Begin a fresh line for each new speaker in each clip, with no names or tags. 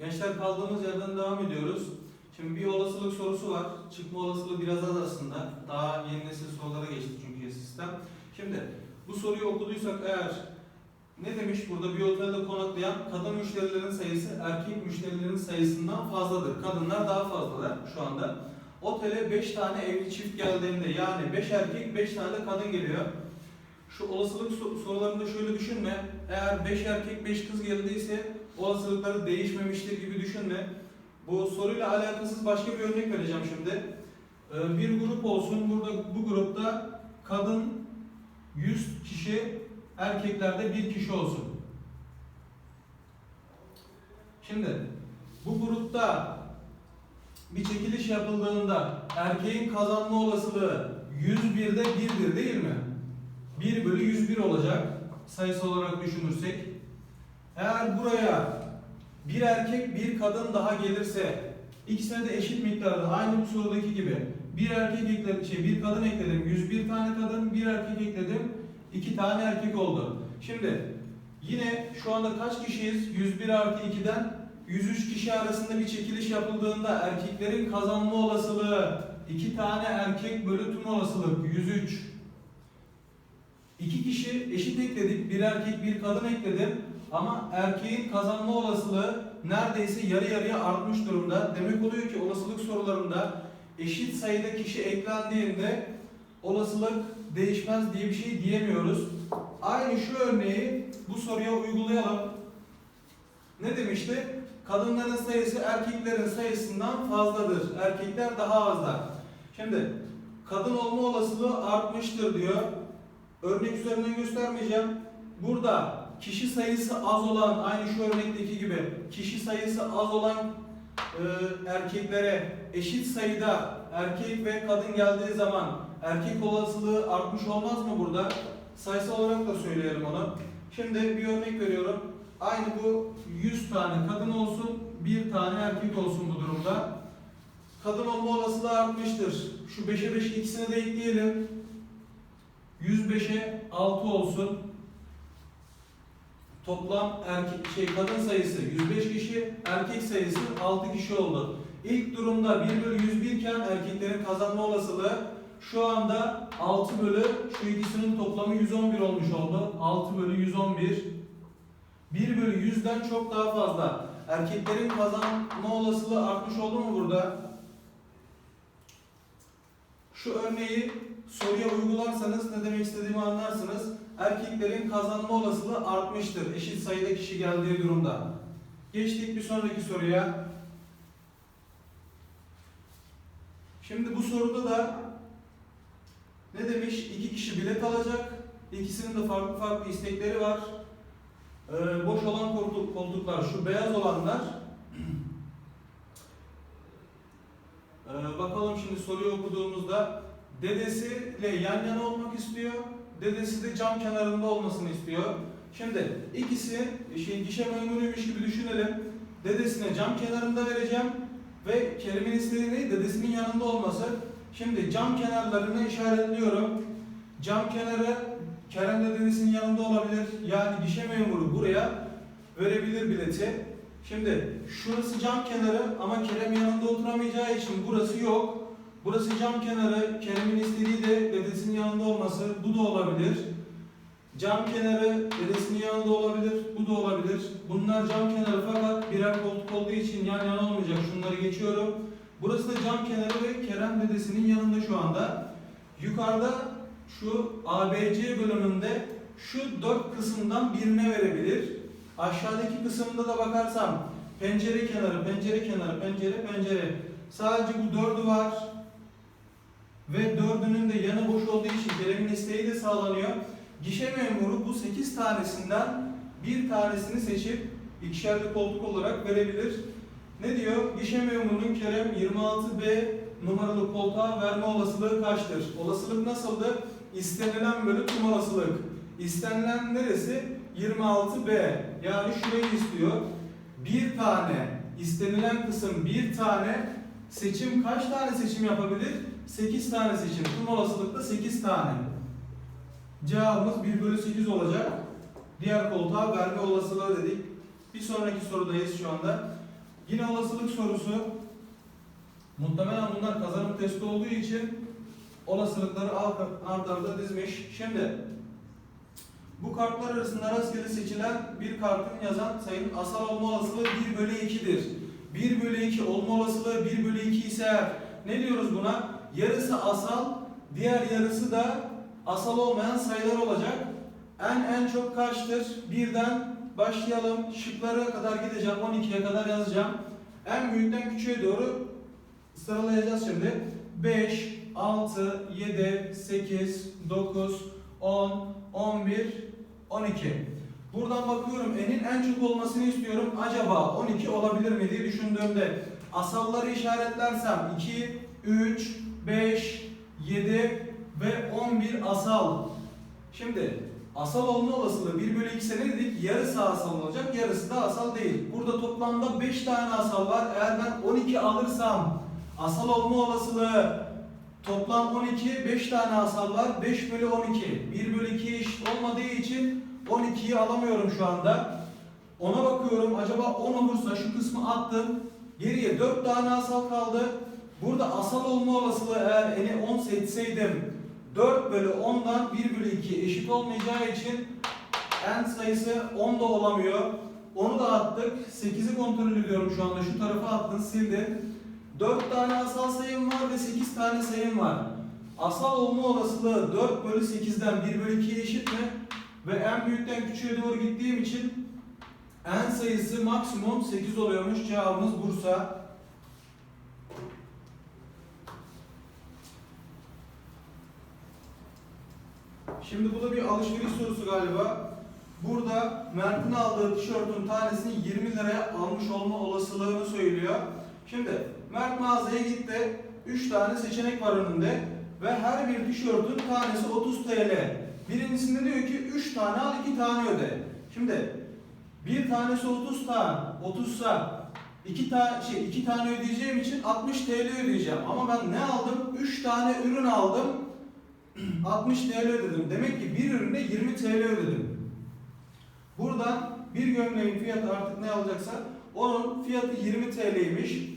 Gençler kaldığımız yerden devam ediyoruz. Şimdi bir olasılık sorusu var. Çıkma olasılığı biraz az aslında. Daha yeni nesil sorulara geçti çünkü sistem. Şimdi bu soruyu okuduysak eğer ne demiş burada bir otelde konaklayan kadın müşterilerin sayısı erkek müşterilerin sayısından fazladır. Kadınlar daha fazlalar şu anda. Otele 5 tane evli çift geldiğinde yani 5 erkek 5 tane de kadın geliyor. Şu olasılık so- sorularında şöyle düşünme. Eğer 5 erkek 5 kız geldiyse olasılıkları değişmemiştir gibi düşünme. Bu soruyla alakasız başka bir örnek vereceğim şimdi. Ee, Bir grup olsun. Burada bu grupta kadın 100 kişi, erkeklerde bir kişi olsun. Şimdi bu grupta bir çekiliş yapıldığında erkeğin kazanma olasılığı 101'de 1'dir değil mi? 1 bölü 101 olacak sayısı olarak düşünürsek. Eğer buraya bir erkek bir kadın daha gelirse ikisine de eşit miktarda aynı bu sorudaki gibi bir erkek ekledim, şey bir kadın ekledim 101 tane kadın bir erkek ekledim 2 tane erkek oldu. Şimdi yine şu anda kaç kişiyiz? 101 artı 2'den 103 kişi arasında bir çekiliş yapıldığında erkeklerin kazanma olasılığı 2 tane erkek bölü tüm olasılık 103 İki kişi eşit ekledik. Bir erkek bir kadın ekledim. Ama erkeğin kazanma olasılığı neredeyse yarı yarıya artmış durumda. Demek oluyor ki olasılık sorularında eşit sayıda kişi eklendiğinde olasılık değişmez diye bir şey diyemiyoruz. Aynı şu örneği bu soruya uygulayalım. Ne demişti? Kadınların sayısı erkeklerin sayısından fazladır. Erkekler daha azlar. Şimdi kadın olma olasılığı artmıştır diyor. Örnek üzerinden göstermeyeceğim. Burada kişi sayısı az olan, aynı şu örnekteki gibi kişi sayısı az olan e, erkeklere eşit sayıda erkek ve kadın geldiği zaman erkek olasılığı artmış olmaz mı burada? Sayısal olarak da söyleyelim onu. Şimdi bir örnek veriyorum. Aynı bu 100 tane kadın olsun, bir tane erkek olsun bu durumda. Kadın olma olasılığı artmıştır. Şu 5'e 5 ikisini de ekleyelim. 105'e 6 olsun. Toplam erkek şey kadın sayısı 105 kişi, erkek sayısı 6 kişi oldu. İlk durumda 1 bölü 101 iken erkeklerin kazanma olasılığı şu anda 6 bölü şu ikisinin toplamı 111 olmuş oldu. 6 bölü 111. 1 bölü 100'den çok daha fazla. Erkeklerin kazanma olasılığı artmış oldu mu burada? Şu örneği soruya uygularsanız ne demek istediğimi anlarsınız. Erkeklerin kazanma olasılığı artmıştır eşit sayıda kişi geldiği durumda. Geçtik bir sonraki soruya. Şimdi bu soruda da ne demiş? İki kişi bilet alacak. İkisinin de farklı farklı istekleri var. Ee, boş olan koltuk, koltuklar şu beyaz olanlar. Ee, bakalım şimdi soruyu okuduğumuzda dedesiyle yan yana olmak istiyor. Dedesi de cam kenarında olmasını istiyor. Şimdi ikisi şey, gişe memuruymuş gibi düşünelim. Dedesine cam kenarında vereceğim ve Kerim'in istediği? Dedesinin yanında olması. Şimdi cam kenarlarını işaretliyorum. Cam kenarı Kerem de dedesinin yanında olabilir. Yani gişe memuru buraya verebilir bileti. Şimdi şurası cam kenarı ama Kerem yanında oturamayacağı için burası yok. Burası cam kenarı. Kerem'in istediği de dedesinin yanında olması. Bu da olabilir. Cam kenarı dedesinin yanında olabilir. Bu da olabilir. Bunlar cam kenarı fakat birer koltuk olduğu için yan yana olmayacak. Şunları geçiyorum. Burası da cam kenarı ve Kerem dedesinin yanında şu anda. Yukarıda şu ABC bölümünde şu dört kısımdan birine verebilir. Aşağıdaki kısımda da bakarsam pencere kenarı, pencere kenarı, pencere, pencere. Sadece bu dördü var. Ve dördünün de yanı boş olduğu için Kerem'in isteği de sağlanıyor. Gişe memuru bu 8 tanesinden bir tanesini seçip ikişerli koltuk olarak verebilir. Ne diyor? Gişe memurunun Kerem 26B numaralı koltuğa verme olasılığı kaçtır? Olasılık nasıldı? İstenilen bölü tüm olasılık. İstenilen neresi? 26B. Yani şurayı istiyor. Bir tane istenilen kısım bir tane seçim kaç tane seçim yapabilir? 8 tane seçim. Tüm olasılıkta 8 tane. Cevabımız 1 bölü 8 olacak. Diğer koltuğa verme olasılığı dedik. Bir sonraki sorudayız şu anda. Yine olasılık sorusu. Muhtemelen bunlar kazanım testi olduğu için olasılıkları art arda dizmiş. Şimdi bu kartlar arasında rastgele seçilen bir kartın yazan sayının asal olma olasılığı 1 bölü 2'dir. 1 bölü 2 olma olasılığı 1 bölü 2 ise ne diyoruz buna? Yarısı asal, diğer yarısı da asal olmayan sayılar olacak. En en çok kaçtır? Birden başlayalım. Şıklara kadar gideceğim. 12'ye kadar yazacağım. En büyükten küçüğe doğru sıralayacağız şimdi. 5, 6, 7, 8, 9, 10, 11, 12. Buradan bakıyorum enin en çok olmasını istiyorum. Acaba 12 olabilir mi diye düşündüğümde asalları işaretlersem 2, 3, 5, 7 ve 11 asal. Şimdi asal olma olasılığı 1 bölü 2 ne dedik? Yarısı asal olacak, yarısı da asal değil. Burada toplamda 5 tane asal var. Eğer ben 12 alırsam asal olma olasılığı toplam 12, 5 tane asal var. 5 bölü 12. 1 bölü 2 eşit olmadığı için 12'yi alamıyorum şu anda. Ona bakıyorum. Acaba 10 olursa şu kısmı attım. Geriye 4 tane asal kaldı. Burada asal olma olasılığı eğer eni 10 seçseydim 4 bölü 10'dan 1 bölü 2 eşit olmayacağı için n sayısı 10 da olamıyor. Onu da attık. 8'i kontrol ediyorum şu anda. Şu tarafa attın sildi. 4 tane asal sayım var ve 8 tane sayım var. Asal olma olasılığı 4 bölü 8'den 1 bölü 2'ye eşit mi? Ve en büyükten küçüğe doğru gittiğim için n sayısı maksimum 8 oluyormuş. Cevabımız Bursa. Şimdi bu da bir alışveriş sorusu galiba. Burada Mert'in aldığı tişörtün tanesini 20 liraya almış olma olasılığını söylüyor. Şimdi Mert mağazaya gitti. 3 tane seçenek var önünde. Ve her bir tişörtün tanesi 30 TL. Birincisinde diyor ki 3 tane al 2 tane öde. Şimdi bir tanesi 30 tane, 30 sa iki tane şey iki tane ödeyeceğim için 60 TL ödeyeceğim. Ama ben ne aldım? 3 tane ürün aldım. 60 TL ödedim. Demek ki bir üründe 20 TL ödedim. Buradan bir gömleğin fiyatı artık ne alacaksa onun fiyatı 20 TL'ymiş.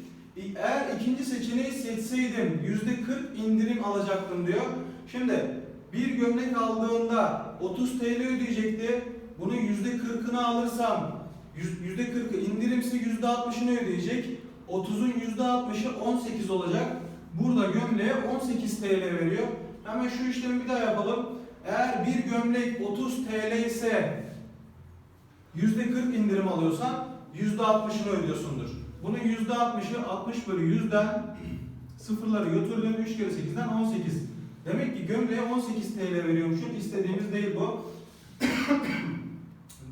Eğer ikinci seçeneği seçseydim %40 indirim alacaktım diyor. Şimdi bir gömlek aldığında 30 TL ödeyecekti. Bunun %40'ını alırsam %40'ı indirimse %60'ını ödeyecek. 30'un %60'ı 18 olacak. Burada gömleğe 18 TL veriyor. Hemen şu işlemi bir daha yapalım. Eğer bir gömlek 30 TL ise %40 indirim alıyorsan %60'ını ödüyorsundur. Bunun %60'ı 60 bölü 100'den sıfırları götürdüm 3 kere 8'den 18. Demek ki gömleğe 18 TL veriyormuşum. İstediğimiz değil bu.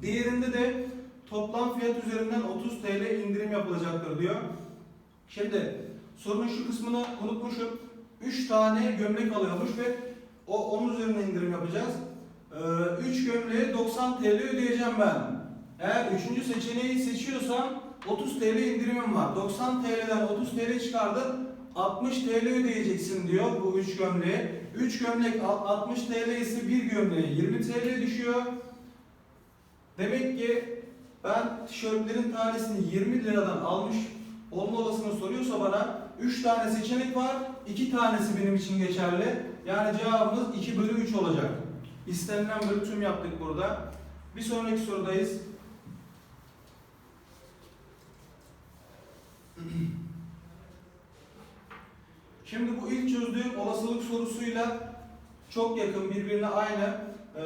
Diğerinde de toplam fiyat üzerinden 30 TL indirim yapılacaktır diyor. Şimdi sorunun şu kısmını unutmuşum. 3 tane gömlek alıyormuş ve o onun üzerine indirim yapacağız. 3 ee, gömleğe 90 TL ödeyeceğim ben. Eğer 3. seçeneği seçiyorsam 30 TL indirimim var. 90 TL'den 30 TL çıkardın 60 TL ödeyeceksin diyor bu 3 gömleğe. 3 gömlek 60 TL ise bir gömleğe 20 TL düşüyor. Demek ki ben tişörtlerin tanesini 20 liradan almış olma olasılığını soruyorsa bana 3 tane seçenek var. 2 tanesi benim için geçerli. Yani cevabımız 2 bölü 3 olacak. İstenilen bölü tüm yaptık burada. Bir sonraki sorudayız. Şimdi bu ilk çözdüğüm olasılık sorusuyla çok yakın birbirine aynı. Ee,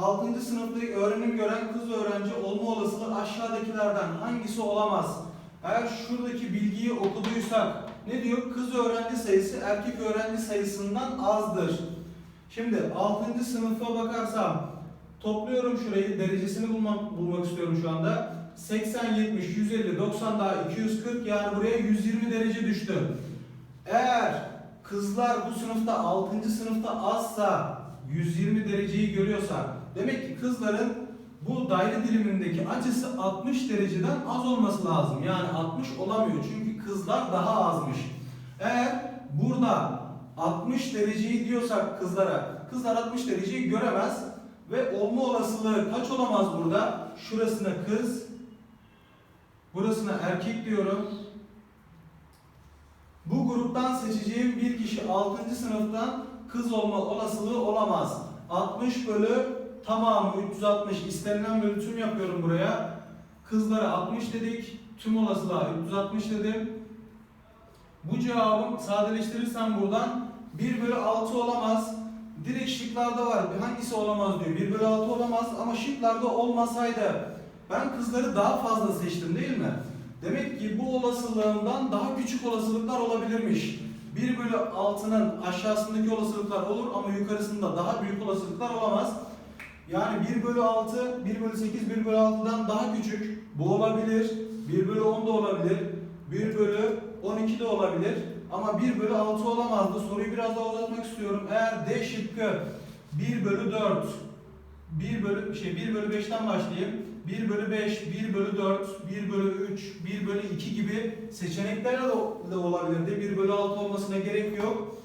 6. sınıfta öğrenim gören kız öğrenci olma olasılığı aşağıdakilerden hangisi olamaz? Eğer şuradaki bilgiyi okuduysak ne diyor? Kız öğrenci sayısı erkek öğrenci sayısından azdır. Şimdi 6. sınıfa bakarsam topluyorum şurayı derecesini bulmak, bulmak istiyorum şu anda. 80, 70, 150, 90 daha 240 yani buraya 120 derece düştü. Eğer kızlar bu sınıfta 6. sınıfta azsa 120 dereceyi görüyorsa demek ki kızların bu daire dilimindeki açısı 60 dereceden az olması lazım. Yani 60 olamıyor çünkü kızlar daha azmış. Eğer burada 60 dereceyi diyorsak kızlara, kızlar 60 dereceyi göremez ve olma olasılığı kaç olamaz burada? Şurasına kız, Burasına erkek diyorum. Bu gruptan seçeceğim bir kişi 6. sınıftan kız olma olasılığı olamaz. 60 bölü tamamı 360 istenilen bölü tüm yapıyorum buraya. Kızlara 60 dedik. Tüm olasılığa 360 dedim. Bu cevabım sadeleştirirsem buradan 1 bölü 6 olamaz. Direkt şıklarda var. Hangisi olamaz diyor. 1 bölü 6 olamaz ama şıklarda olmasaydı ben kızları daha fazla seçtim değil mi? Demek ki bu olasılığımdan daha küçük olasılıklar olabilirmiş. 1 bölü 6'nın aşağısındaki olasılıklar olur ama yukarısında daha büyük olasılıklar olamaz. Yani 1 bölü 6, 1 bölü 8, 1 bölü 6'dan daha küçük. Bu olabilir. 1 bölü 10 da olabilir. 1 bölü 12 de olabilir. Ama 1 bölü 6 olamazdı. Soruyu biraz daha uzatmak istiyorum. Eğer D şıkkı 1 bölü 4, 1 bölü şey 1 bölü 5'ten başlayayım. 1 bölü 5, 1 bölü 4, 1 bölü 3, 1 bölü 2 gibi seçeneklerle de olabilirdi. 1 bölü 6 olmasına gerek yok.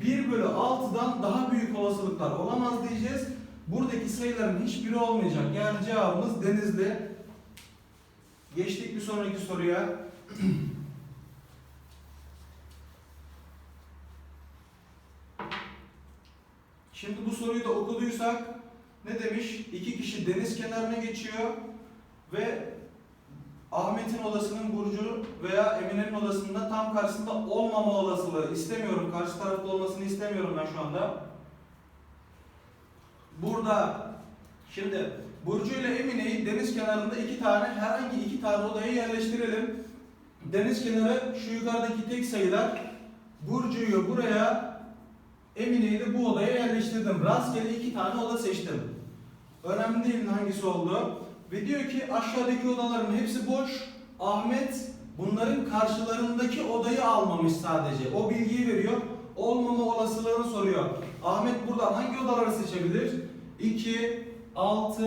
1 bölü 6'dan daha büyük olasılıklar olamaz diyeceğiz. Buradaki sayıların hiçbiri olmayacak. Yani cevabımız Denizli. Geçtik bir sonraki soruya. Şimdi bu soruyu da okuduysak ne demiş? İki kişi deniz kenarına geçiyor ve Ahmet'in odasının Burcu veya Emine'nin odasında tam karşısında olmama olasılığı istemiyorum. Karşı tarafta olmasını istemiyorum ben şu anda. Burada şimdi Burcu ile Emine'yi deniz kenarında iki tane herhangi iki tane odaya yerleştirelim. Deniz kenarı şu yukarıdaki tek sayılar. Burcu'yu buraya, Emine'yi de bu odaya yerleştirdim. Rastgele iki tane oda seçtim. Önemli değil hangisi oldu. Ve diyor ki aşağıdaki odaların hepsi boş. Ahmet bunların karşılarındaki odayı almamış sadece. O bilgiyi veriyor. Olmama olasılığını soruyor. Ahmet buradan hangi odaları seçebilir? 2, 6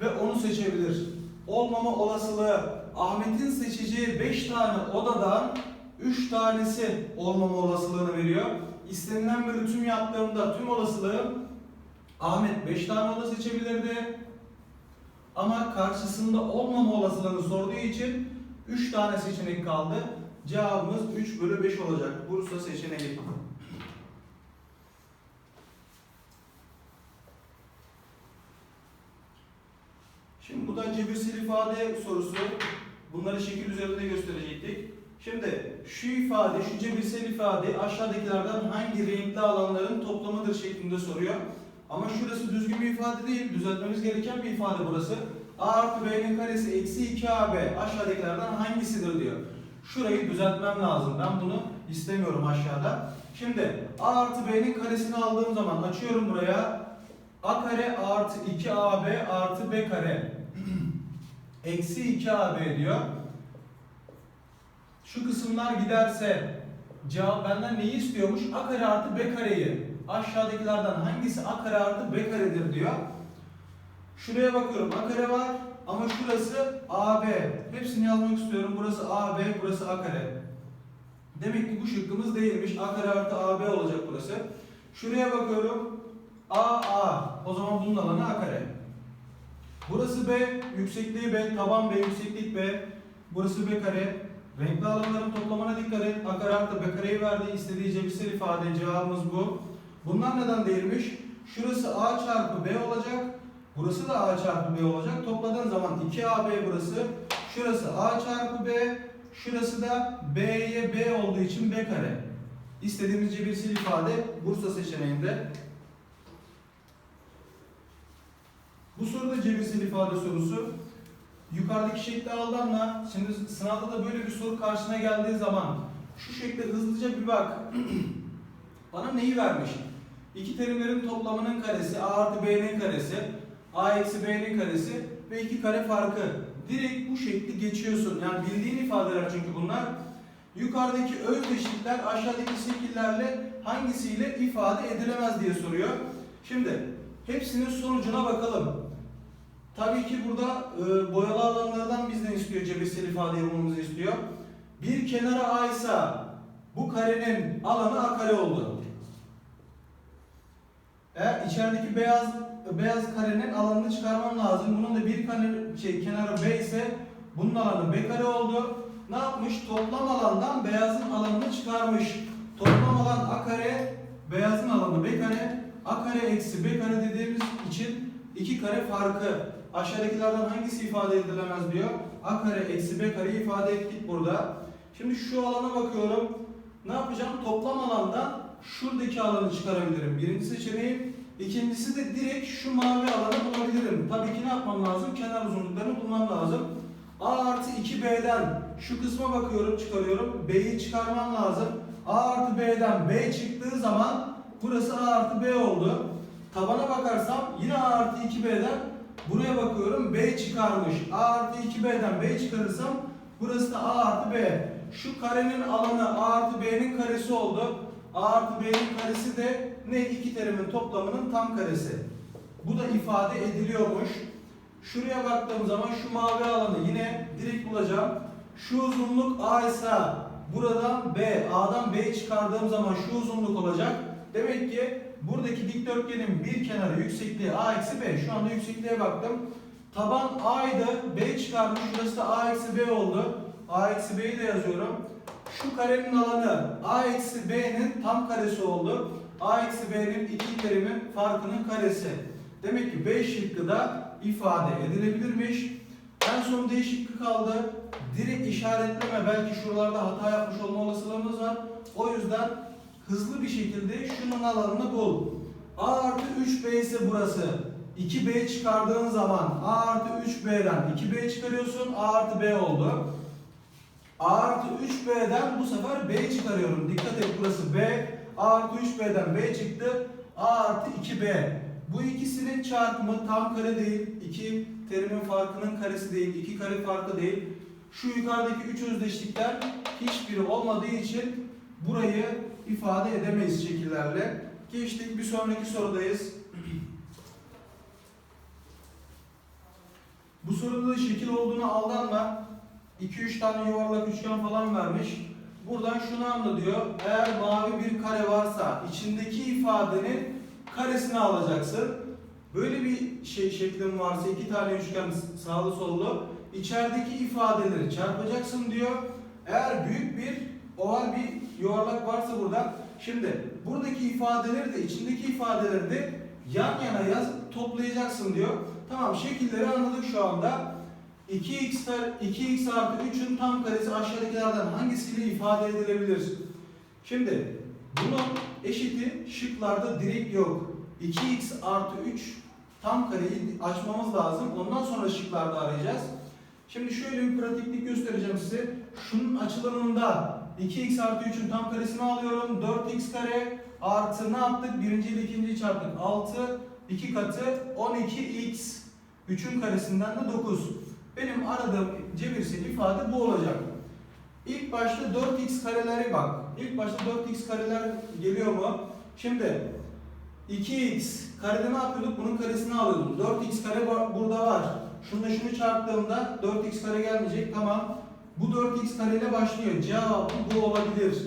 ve 10'u seçebilir. Olmama olasılığı Ahmet'in seçeceği 5 tane odadan 3 tanesi olmama olasılığını veriyor. İstenilen bölü tüm yaptığımda tüm olasılığı Ahmet 5 tane oda seçebilirdi. Ama karşısında olmama olasılığını sorduğu için 3 tane seçenek kaldı. Cevabımız 3 bölü 5 olacak. Bursa seçeneği. Şimdi bu da cebirsel ifade sorusu. Bunları şekil üzerinde gösterecektik. Şimdi şu ifade, şu cebirsel ifade aşağıdakilerden hangi renkli alanların toplamıdır şeklinde soruyor. Ama şurası düzgün bir ifade değil. Düzeltmemiz gereken bir ifade burası. A artı B'nin karesi eksi 2AB aşağıdakilerden hangisidir diyor. Şurayı düzeltmem lazım. Ben bunu istemiyorum aşağıda. Şimdi A artı B'nin karesini aldığım zaman açıyorum buraya. A kare artı 2AB artı B kare. Eksi 2AB diyor. Şu kısımlar giderse cevap benden neyi istiyormuş? A kare artı B kareyi. Aşağıdakilerden hangisi A kare artı B karedir diyor. Şuraya bakıyorum. A kare var ama şurası AB. Hepsini yazmak istiyorum. Burası AB, burası A kare. Demek ki bu şıkkımız değilmiş. A kare artı AB olacak burası. Şuraya bakıyorum. A, A. O zaman bunun alanı A kare. Burası B, yüksekliği B, taban B, yükseklik B. Burası B kare. Renkli alanların toplamına dikkat et. A kare artı B kareyi verdi. İstediği cebirsel ifade cevabımız bu. Bunlar neden değilmiş? Şurası A çarpı B olacak. Burası da A çarpı B olacak. Topladığın zaman 2AB burası. Şurası A çarpı B. Şurası da B'ye B olduğu için B kare. İstediğimiz cebirsel ifade Bursa seçeneğinde. Bu soru da cebirsel ifade sorusu. Yukarıdaki şekli aldanla, şimdi sınavda da böyle bir soru karşına geldiği zaman şu şekle hızlıca bir bak. Bana neyi vermiş? İki terimlerin toplamının karesi, a artı b'nin karesi, a eksi b'nin karesi ve iki kare farkı. Direkt bu şekli geçiyorsun. Yani bildiğin ifadeler çünkü bunlar. Yukarıdaki özdeşlikler aşağıdaki şekillerle hangisiyle ifade edilemez diye soruyor. Şimdi hepsinin sonucuna bakalım. Tabii ki burada e, boyalı alanlardan bizden istiyor cebirsel ifade yapmamızı istiyor. Bir kenara A ise bu karenin alanı A kare oldu. Eğer içerideki beyaz beyaz karenin alanını çıkarmam lazım. Bunun da bir kare, şey, kenarı B ise Bunun alanı B kare oldu. Ne yapmış? Toplam alandan beyazın alanını çıkarmış. Toplam alan A kare, beyazın alanı B kare. A kare eksi B kare dediğimiz için iki kare farkı. Aşağıdakilerden hangisi ifade edilemez diyor. A kare eksi B kare ifade ettik burada. Şimdi şu alana bakıyorum. Ne yapacağım? Toplam alandan şuradaki alanı çıkarabilirim. Birinci seçeneğim. İkincisi de direkt şu mavi alanı bulabilirim. Tabii ki ne yapmam lazım? Kenar uzunluklarını bulmam lazım. A artı 2B'den şu kısma bakıyorum, çıkarıyorum. B'yi çıkarmam lazım. A artı B'den B çıktığı zaman burası A artı B oldu. Tabana bakarsam yine A artı 2B'den buraya bakıyorum B çıkarmış. A artı 2B'den B çıkarırsam burası da A artı B. Şu karenin alanı A artı B'nin karesi oldu. A artı B'nin karesi de ne? İki terimin toplamının tam karesi. Bu da ifade ediliyormuş. Şuraya baktığım zaman şu mavi alanı yine direkt bulacağım. Şu uzunluk A ise buradan B, A'dan B çıkardığım zaman şu uzunluk olacak. Demek ki buradaki dikdörtgenin bir kenarı yüksekliği A eksi B. Şu anda yüksekliğe baktım. Taban A'ydı, B çıkarmış. Şurası da A eksi B oldu. A eksi B'yi de yazıyorum. Şu karenin alanı A eksi B'nin tam karesi oldu. A eksi B'nin iki terimin farkının karesi. Demek ki B şıkkı da ifade edilebilirmiş. En son D şıkkı kaldı. Direkt işaretleme belki şuralarda hata yapmış olma olasılığımız var. O yüzden hızlı bir şekilde şunun alanını bul. A artı 3B ise burası. 2B çıkardığın zaman A artı 3B'den 2B çıkarıyorsun. A artı B oldu. A artı 3B'den bu sefer B çıkarıyorum. Dikkat et burası B. A artı 3B'den B çıktı. A artı 2B. Bu ikisinin çarpımı tam kare değil. İki terimin farkının karesi değil. iki kare farkı değil. Şu yukarıdaki üç özdeşlikten hiçbiri olmadığı için burayı ifade edemeyiz şekillerle. Geçtik bir sonraki sorudayız. Bu soruda da şekil olduğunu aldanma. 2-3 tane yuvarlak üçgen falan vermiş. Buradan şunu anla diyor. Eğer mavi bir kare varsa içindeki ifadenin karesini alacaksın. Böyle bir şey şeklin varsa iki tane üçgen sağlı sollu içerideki ifadeleri çarpacaksın diyor. Eğer büyük bir oval bir yuvarlak varsa burada şimdi buradaki ifadeleri de içindeki ifadeleri de yan yana yazıp toplayacaksın diyor. Tamam şekilleri anladık şu anda. 2x, kare- 2x artı 3'ün tam karesi aşağıdakilerden hangisiyle ifade edilebilir? Şimdi bunun eşiti şıklarda direkt yok. 2x artı 3 tam kareyi açmamız lazım. Ondan sonra şıklarda arayacağız. Şimdi şöyle bir pratiklik göstereceğim size. Şunun açılarında 2x artı 3'ün tam karesini alıyorum. 4x kare artı ne yaptık? Birinci ile ikinciyi çarptık. 6, 2 katı 12x. 3'ün karesinden de 9. Benim aradığım cebirsel ifade bu olacak. İlk başta 4x kareleri bak. İlk başta 4x kareler geliyor mu? Şimdi 2x karede ne yapıyorduk? Bunun karesini alıyordum. 4x kare burada var. Şununla şunu çarptığımda 4x kare gelmeyecek. Tamam. Bu 4x kareyle başlıyor. Cevabım bu olabilir.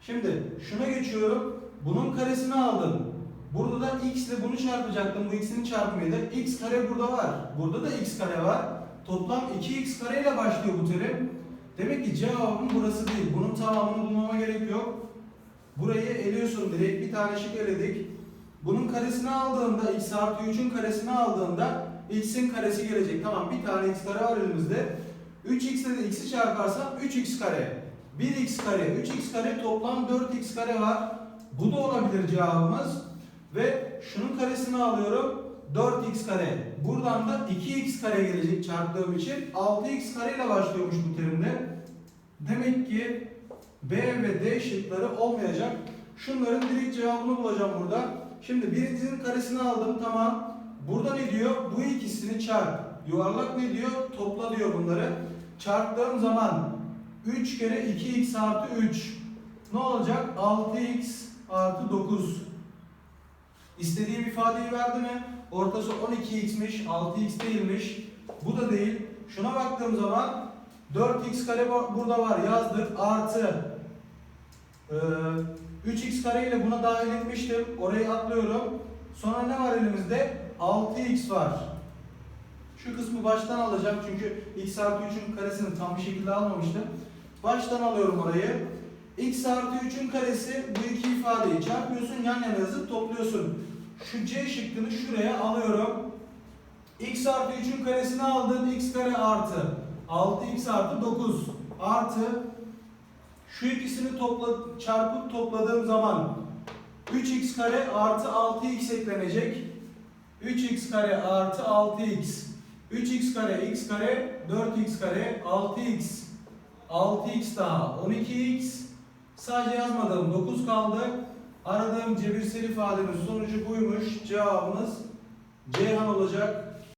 Şimdi şuna geçiyorum. Bunun karesini aldım. Burada da x ile bunu çarpacaktım. Bu x'in çarpımıydı. x kare burada var. Burada da x kare var. Toplam 2x kare ile başlıyor bu terim. Demek ki cevabım burası değil. Bunun tamamını bulmama gerek yok. Burayı eliyorsun direkt. Bir tane şık eledik. Bunun karesini aldığında, x artı 3'ün karesini aldığında x'in karesi gelecek. Tamam bir tane x kare var elimizde. 3x ile de x'i çarparsam 3x kare. 1x kare, 3x kare toplam 4x kare var. Bu da olabilir cevabımız. Ve şunun karesini alıyorum. 4x kare. Buradan da 2x kare gelecek çarptığım için 6x kare ile başlıyormuş bu terimde. Demek ki B ve D şıkları olmayacak. Şunların direkt cevabını bulacağım burada. Şimdi birincisinin karesini aldım tamam. Burada ne diyor? Bu ikisini çarp. Yuvarlak ne diyor? Topla diyor bunları. Çarptığım zaman 3 kere 2x artı 3 ne olacak? 6x artı 9. İstediğim ifadeyi verdi mi? Ortası 12x'miş, 6x değilmiş. Bu da değil. Şuna baktığım zaman 4x kare bu- burada var yazdık. Artı e, 3x kare ile buna dahil etmiştim. Orayı atlıyorum. Sonra ne var elimizde? 6x var. Şu kısmı baştan alacağım çünkü x artı 3'ün karesini tam bir şekilde almamıştım. Baştan alıyorum orayı. x artı 3'ün karesi bu iki ifadeyi çarpıyorsun yan yana yazıp topluyorsun. Şu c şıkkını şuraya alıyorum. x artı 3'ün karesini aldın x kare artı 6x artı 9 artı şu ikisini topla, çarpıp topladığım zaman 3x kare artı 6x eklenecek. 3x kare artı 6x. 3x kare x kare 4x kare 6x. 6x daha 12x. Sadece yazmadığım 9 kaldı. Aradığım cebirsel ifadenin sonucu buymuş. Cevabımız Ceyhan olacak.